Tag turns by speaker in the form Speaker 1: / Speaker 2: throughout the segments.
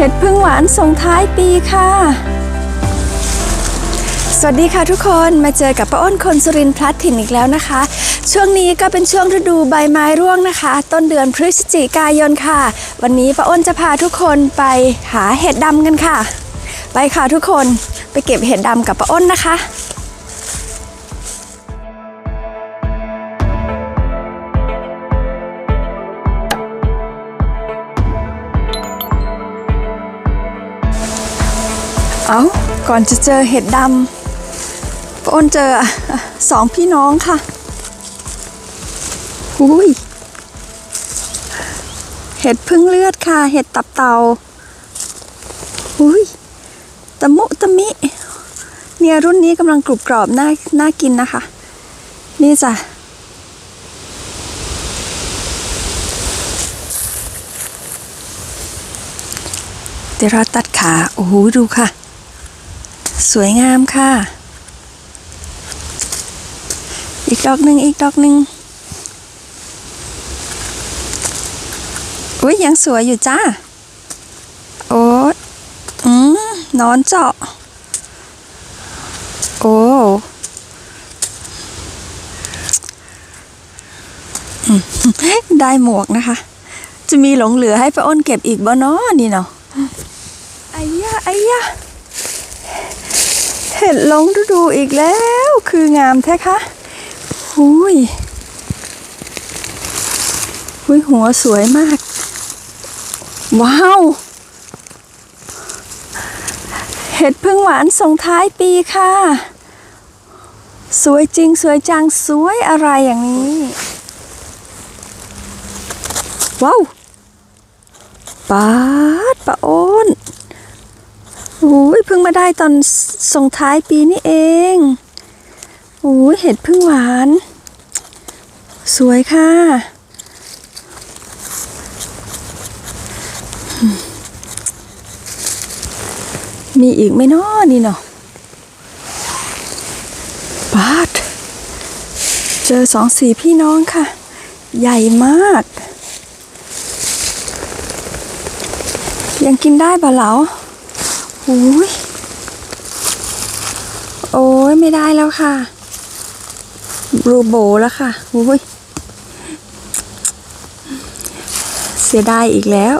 Speaker 1: ห็ดพึ่งหวานส่งท้ายปีค่ะ สวัสดีค่ะทุกคนมาเจอกับป้าอ้นคนสุรินทร์พลัดถิ่นอีกแล้วนะคะ ช่วงนี้ก็เป็นช่วงฤดูใบไม้ร่วงนะคะ ต้นเดือนพฤศจิกายนค่ะ วันนี้ป้าอ้นจะพาทุกคนไปหาเห็ดดำกันค่ะ ไปค่ะทุกคนไปเก็บเห็ดดำกับป้าอ้นนะคะ เอาก่อนจะเจอเห็ดดำปอ้นเจอสองพี่น้องค่ะอุ้ยเห็ดพึ่งเลือดค่ะ เห็ดตับเตาอุ้ยตะมุตะมิ เนี่ยรุ่นนี้กำลังกรุบกรอบน่าน่ากินนะคะ นี่จ้ะเดี๋ยวเราตัดขา โอ้โห ดูค่ะ สวยงามค่ะ อีกดอกหนึ่งอีกดอกหนึ่งอุ้ยยังสวยอยู่จ้า โอ้อืมนอนเจาะ โอ้ได้หมวกนะคะ จะมีหลงเหลือให้ป้าอ้นเก็บอีกบ่เนาะนี่เนาะไอ้ยะไอ้ยะ เห็ดหลงฤดูอีกแล้ว คืองามแท้คะหุยหุยหัวสวยมาก ว้าว เห็ดพึ่งหวานส่งท้ายปีค่ะ สวยจริงสวยจังสวยอะไรอย่างนี้ ว้าวปาดปะโอน โอ้ยเพิ่งมาได้ตอนส่งท้ายปีนี่เองโอ้ยเห็ดพึ่งหวาน สวยค่ะ มีอีกไหมนาะนี่เนาะปาดเจอสองสี่พี่น้องค่ะ ใหญ่มาก ยังกินได้ปะเหลา อ้ยโอ้ยไม่ได้แล้วค่ะ รูโบแล้วค่ะโอ้ยเสียดายอีกแล้ว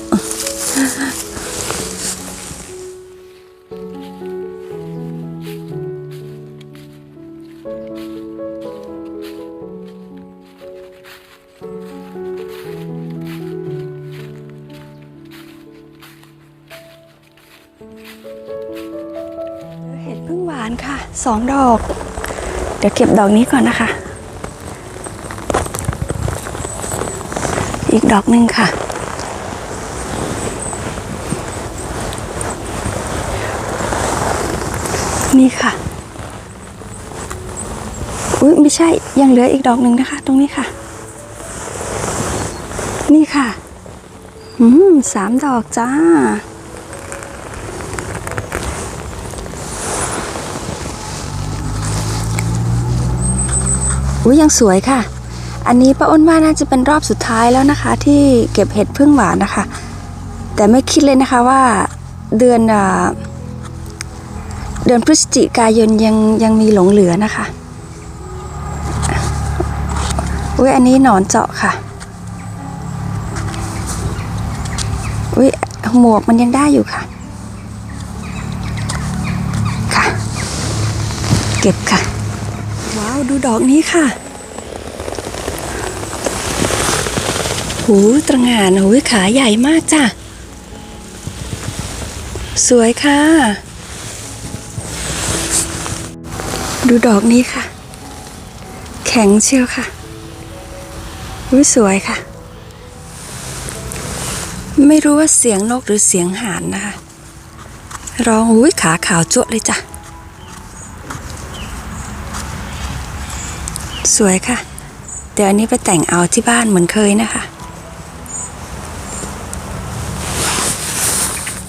Speaker 1: หวานค่ะสองดอก เดี๋ยวเก็บดอกนี้ก่อนนะคะ อีกดอกหนึ่งค่ะ นี่ค่ะอุ้ยไม่ใช่ยังเหลืออีกดอกหนึ่งนะคะ ตรงนี้ค่ะ นี่ค่ะ อืมสามดอกจ้า อุ้ยยังสวยค่ะ อันนี้ป้าอ้นว่าน่าจะเป็นรอบสุดท้ายแล้วนะคะ ที่เก็บเห็ดพึ่งหวานนะคะ แต่ไม่คิดเลยนะคะว่าเดือนเดือนพฤศจิกายนยังยังมีหลงเหลือนะคะอุ้ยอันนี้หนอนเจาะค่ะอุ้ยหมวกมันยังได้อยู่ค่ะ ค่ะ เก็บค่ะ ดูดอกนี้ค่ะหูตระหง่านหูขาใหญ่มากจ้ะ สวยค่ะ ดูดอกนี้ค่ะ แข็งเชียวค่ะหูสวยค่ะ ไม่รู้ว่าเสียงนกหรือเสียงห่านนะคะ ร้องหูยขาขาวจั่วเลยจ้ะ สวยค่ะ เดี๋ยวอันนี้ไปแต่งเอาที่บ้านเหมือนเคยนะคะ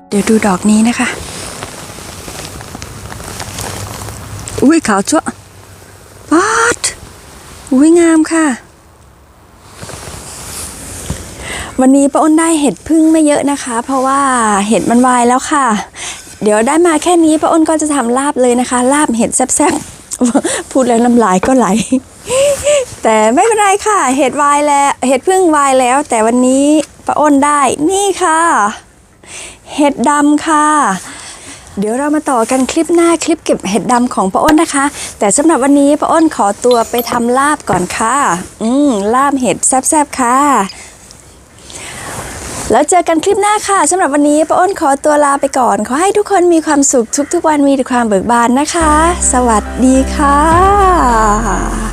Speaker 1: เดี๋ยวดูดอกนี้นะคะ อุ้ยขาวจั่วะป๊าดอุ้ยงามค่ะ วันนี้ป้าอ้นได้เห็ดพึ่งไม่เยอะนะคะ เพราะว่าเห็ดมันวายแล้วค่ะ เดี๋ยวได้มาแค่นี้ป้าอ้นก็จะทำลาบเลยนะคะ ลาบเห็ดแซ่บๆพูดแล้วน้ำลายก็ไหล แต่ไม่เป็นไรค่ะ เห็ดวายแล้ว เห็ดพึ่งวายแล้ว แต่วันนี้ป้าอ้นได้นี่ค่ะ เห็ดดำค่ะ เดี๋ยวเรามาต่อกันคลิปหน้าคลิปเก็บเห็ดดำของป้าอ้นนะคะ แต่สำหรับวันนี้ป้าอ้นขอตัวไปทำลาบก่อนค่ะ อืมลาบเห็ดแซ่บๆค่ะ แล้วเจอกันคลิปหน้าค่ะสำหรับวันนี้ป้าอ้นขอตัวลาไปก่อน ขอให้ทุกคนมีความสุขทุกๆวันมีแต่ความเบิกบานนะคะ สวัสดีค่ะ